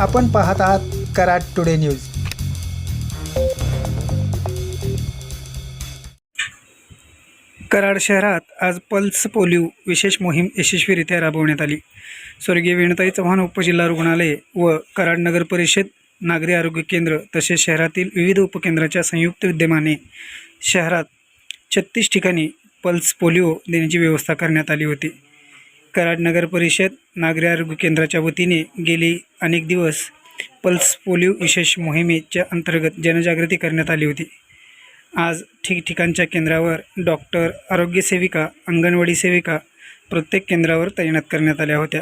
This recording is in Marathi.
आपण पाहत आहात कराड टुडे न्यूज. कराड शहरात आज पल्स पोलिओ विशेष मोहीम यशस्वीरित्या राबवण्यात आली. स्वर्गीय वेणताई चव्हाण उपजिल्हा रुग्णालय व कराड नगर परिषद नागरी आरोग्य केंद्र तसेच शहरातील विविध उपकेंद्राच्या संयुक्त विद्यमाने शहरात छत्तीस ठिकाणी पल्स पोलिओ देण्याची व्यवस्था करण्यात आली होती. कराड नगर परिषद नागरी आरोग्य केंद्राच्या वतीने गेली अनेक दिवस पल्स पोलिओ विशेष मोहिमेच्या अंतर्गत जनजागृती करण्यात आली होती. आज ठिकठिकाणच्या केंद्रावर डॉक्टर आरोग्य सेविका अंगणवाडी सेविका प्रत्येक केंद्रावर तैनात करण्यात आल्या होत्या.